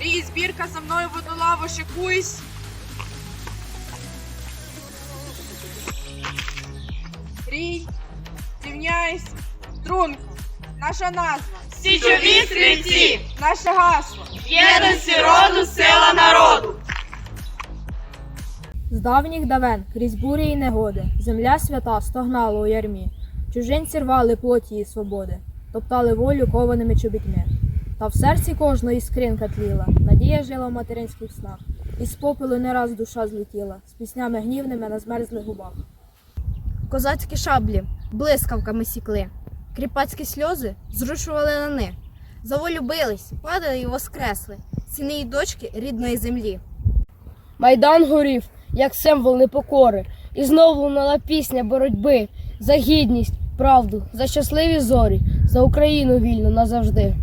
Рій, збірка за мною в одну лаву шикуйсь. Рій, рівняйсь, струнко. Наша назва. Січові стрільці! Наше гасло. Єдності роду, сила народу! З давніх давен, крізь бурі й негоди, земля свята стогнала у ярмі. Чужинці рвали плоті її свободи, топтали волю кованими чобітьми. Та в серці кожної скринка тліла, надія жила в материнських снах, і з попелу не раз душа злетіла, з піснями гнівними на змерзлих губах. Козацькі шаблі блискавками сікли, кріпацькі сльози зрушували лани. За волю бились, падали і воскресли, сини й дочки рідної землі. Майдан горів, як символ непокори, і знов лунала пісня боротьби за гідність, правду, за щасливі зорі, за Україну вільну назавжди.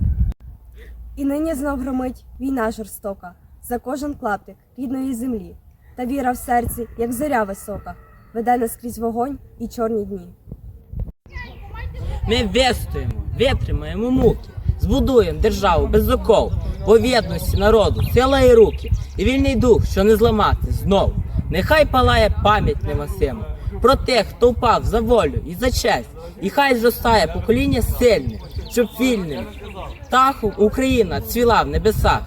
І нині знов громить війна жорстока за кожен клаптик рідної землі. Та віра в серці, як зоря висока, веде нас крізь вогонь і чорні дні. Ми вистоїмо, витримаємо муки, збудуємо державу без оков, по єдності народу, сила і руки, і вільний дух, що не зламати знов. Нехай палає пам'ять невасима про тих, хто впав за волю і за честь, і хай зростає покоління сильне, щоб вільним птахом Україна цвіла в небесах.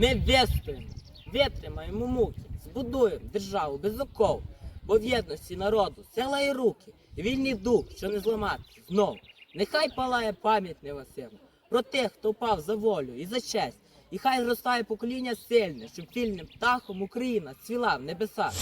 Ми вистоїмо, витримаємо муки, збудуємо державу без оков, бо в єдності народу, села і руки, і вільний дух, що не зламати знов. Нехай палає пам'ятне невасивна про тих, хто впав за волю і за честь. І хай зростає покоління сильне, щоб вільним птахом Україна цвіла в небесах.